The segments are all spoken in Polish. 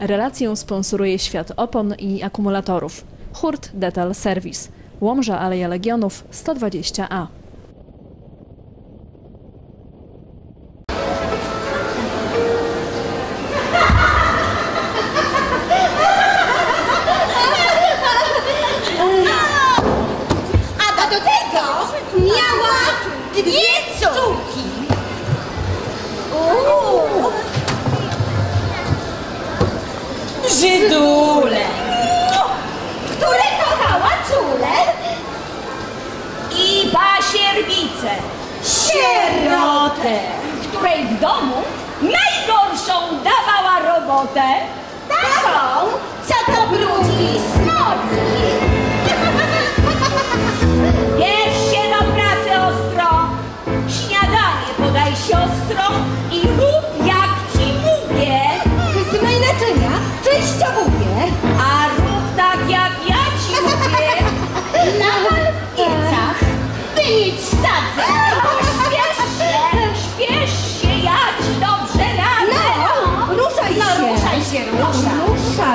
Relację sponsoruje Świat Opon i Akumulatorów. Hurt Detal Service. Łomża Aleja Legionów 120A. Żydule, które kochała czule i pasierbice, sierotę. której w domu najgorszą dawała robotę. Taką, co to brudzi i smoli. Bierz się do pracy ostro, śniadanie podaj siostro i rób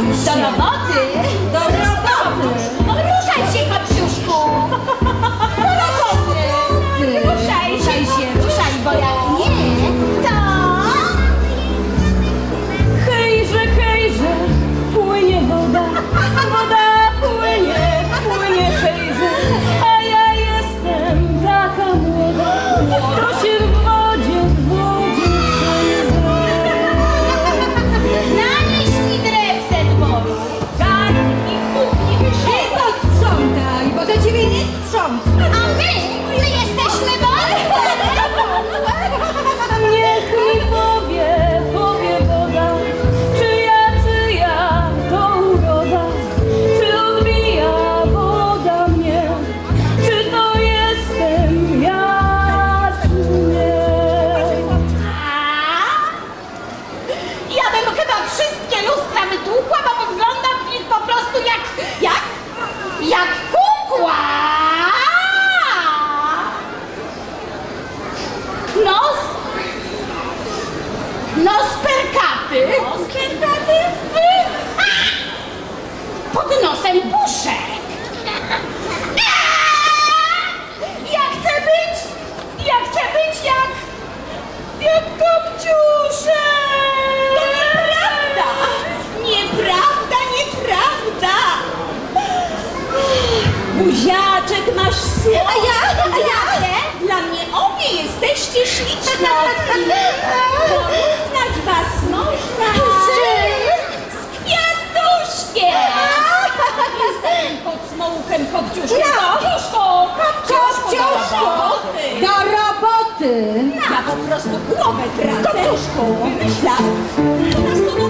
Ruszaj Do jak Buziaczek masz słodki. A ja, a ja? Dla mnie obie jesteście śliczne. Porównać was można. Z? Z kwiatuszkiem. Jestem pod smołkiem kopciuszkiem. No. Kopciuszko, kopciuszko. Kopciuszko, do roboty. do roboty. Ja po prostu głowę tracę. Kopciuszku. Wymyślam dwunastodowe prace.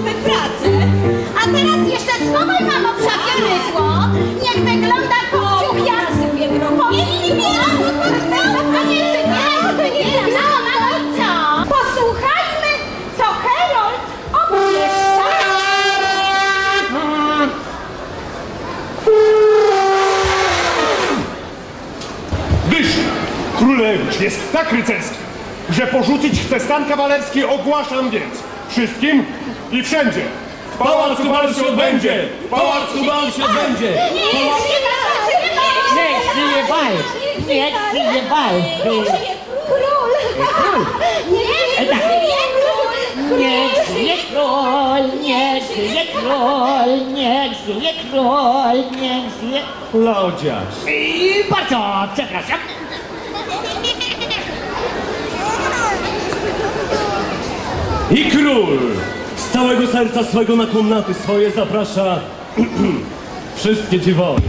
Jest tak rycerski, że porzucić chce stan kawalerski, ogłaszam więc wszystkim i wszędzie. W pałacu bal się odbędzie! W pałacu bal się odbędzie! Niech żyje bal! Niech żyje bal! Król! E, tak. Niech żyje król! Niech żyje król! Niech żyje król! Niech żyje... Lodziarz. I bardzo przepraszam. I król z całego serca swego na komnaty swoje zaprasza wszystkie dziwoje.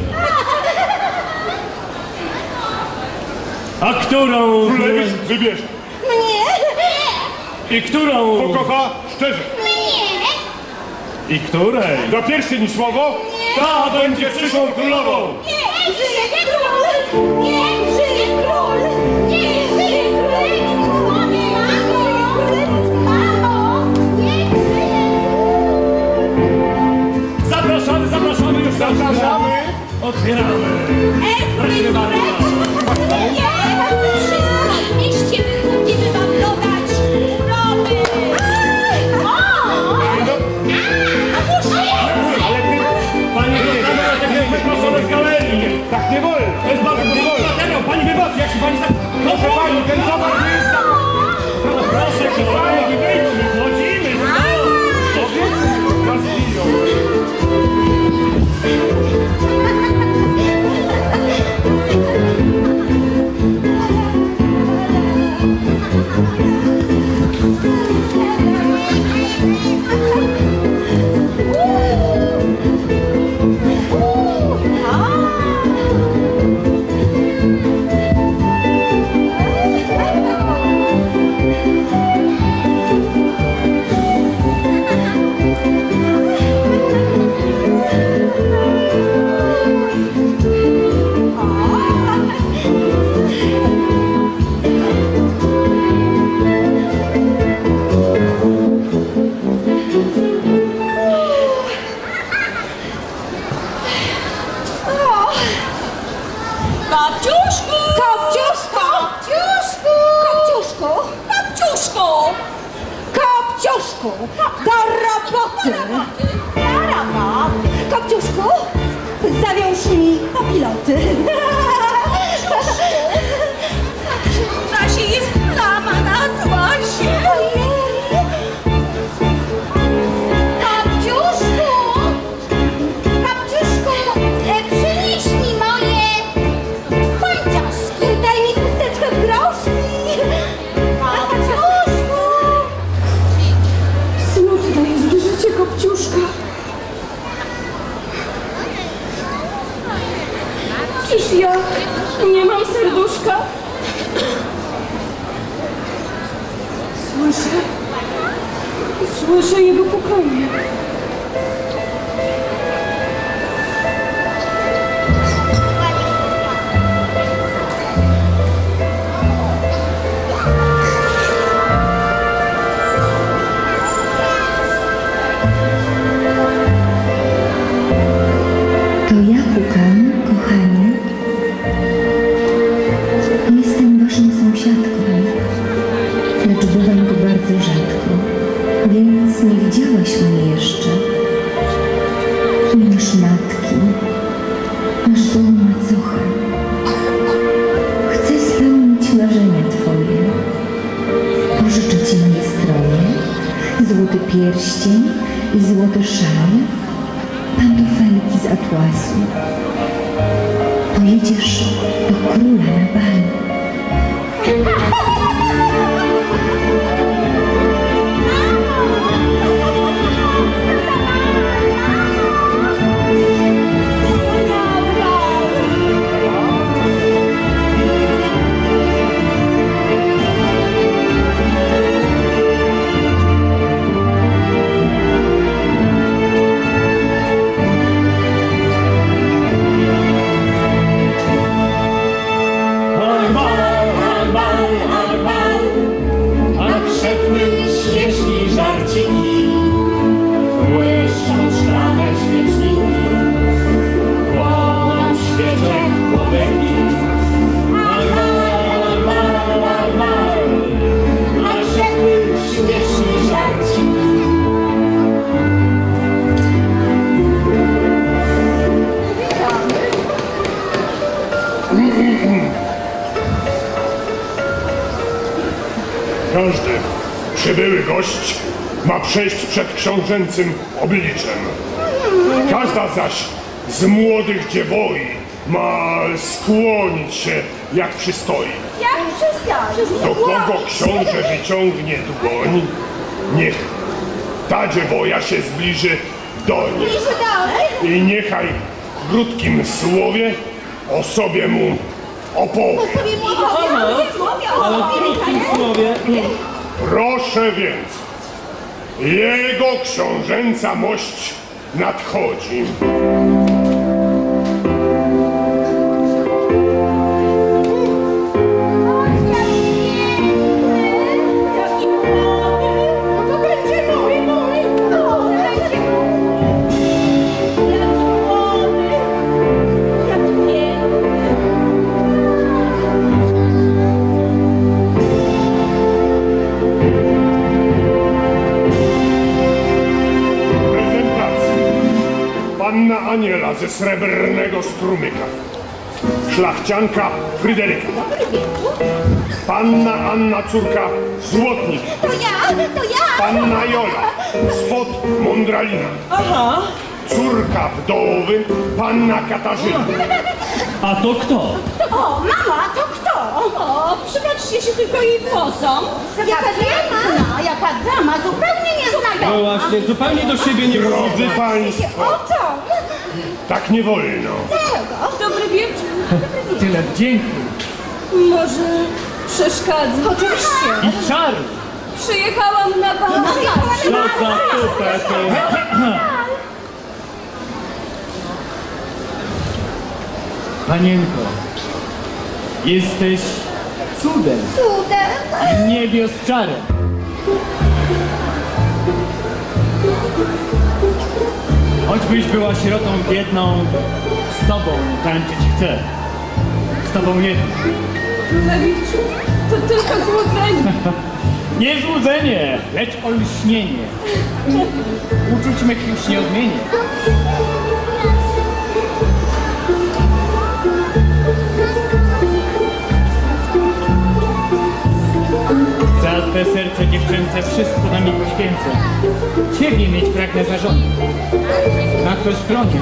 A którą Królewicz wybierze. I którą Pokocha szczerze. I której Do pierścień słowo, ta będzie przyszłą królową. Niech żyje król! Niech żyje 你把你的你的头跟也 Kapciuszku! Kopciuszku! Kopciuszku! Kopciuszku! Kapciuszku! Kopciuszku! Do roboty! Kopciuszku, zawiąż mi papiloty. Nasie jest plama na tłasie! Pierścień i złoty pantofelki z atłasu. Pojedziesz do króla na bal. Każdy przybyły gość ma przejść przed książęcym obliczem. Każda zaś z młodych dziewoi ma skłonić się jak przystoi. Jak przystoi? Do kogo książę wyciągnie dłoń, niech ta dziewoja się zbliży doń. I niechaj w krótkim słowie o sobie mu opowie. Ale w krótkim słowie Proszę więc, jego książęca mość nadchodzi. Ze srebrnego strumyka. Szlachcianka Fryderyka. Panna Anna córka Złotnik. To ja, to ja. Panna Jola spod Mondralina. Aha, Córka wdowy Panna Katarzyna. A to kto? O, mama, to kto? O, przypatrzcie się tylko jej włosom. Jaka dama? Jaka dama, zupełnie nieznajoma. No właśnie, zupełnie do siebie nie Drodzy Państwo, Oto, tak nie wolno. Dobry wieczór. Tyle wdzięku Może przeszkadza? oczywiście. i czaru. Przyjechałam na bal. Co za tupet. Panienko, jesteś cudem. Cudem. Niebios czarem. Choćbyś była sierotą biedną, z tobą tańczyć chcę. Z tobą jedną. Królewiczu, to tylko złudzenie. Nie złudzenie, lecz olśnienie. Uczuć mych już nie odmienię. Twe serce dziewczęce wszystko na mi poświęcę. Ciebie mieć pragnę za żonę. Na twe skronie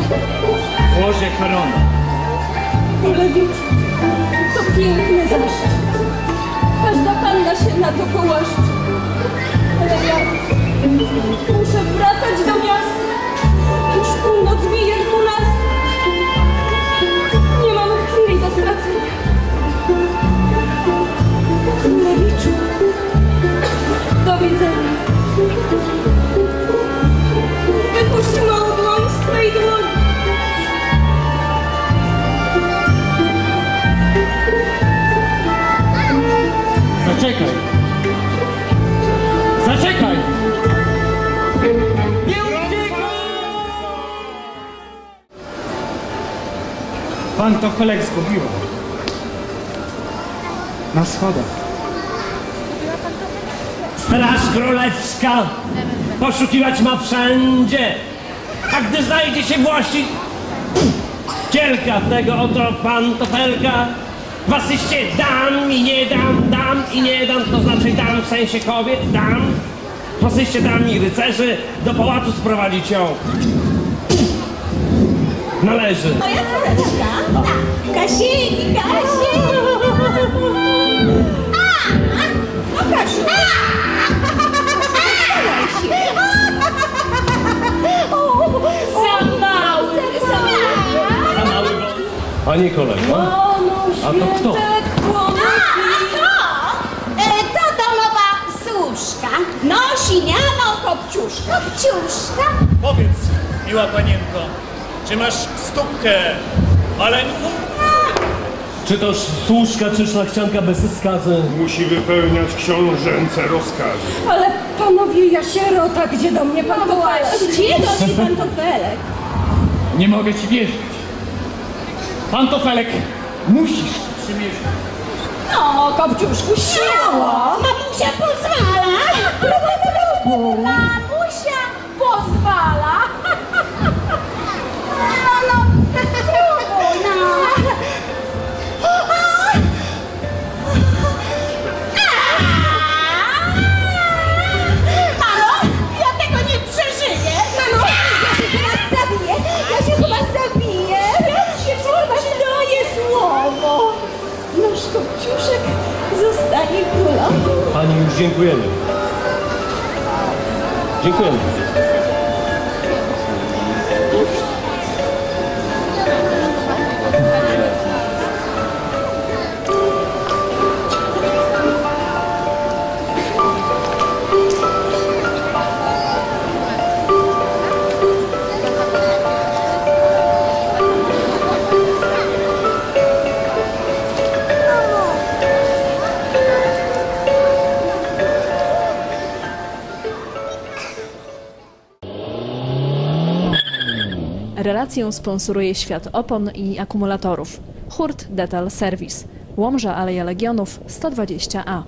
włożę koronę. Królewiczu, to piękny zaszczyt. Każda panna się na to połaszczy. Zaczekaj! Zaczekaj! Pantofelek zgubiła. Na schodach. Straż królewska poszukiwać ma wszędzie. A gdy znajdzie się właścicielka tego oto pantofelka, w asyście dam i nie dam, w sensie kobiet, dam. W asyście dam i rycerzy do pałacu sprowadzić ją. Należy. Moja córeczka. Tak. Kasiki, Kasi. A, no Kasiu. Za mały, za mały. Panie kolego, A to kto? A to, e, to domowa służka. Nosi niano kopciuszka. Kopciuszka? Powiedz, miła panienko, czy masz stópkę maleńką? czy to służka, czy szlachcianka bez skazy? Musi wypełniać książęce rozkazy. Ale panowie, ja sierota, gdzie do mnie pan towarzysz? Gdzie do mnie pan tofelek? Nie mogę ci wierzyć. Pantofelek, musisz przymierzyć. No, kopciuszku, śmiało. Mamusia pozwala. Mamusia pozwala. Kopciuszek zostanie. Pani już dziękujemy. Dziękujemy. Relację sponsoruje Świat Opon i Akumulatorów. Hurt Detal Service. Łomża Aleja Legionów 120A.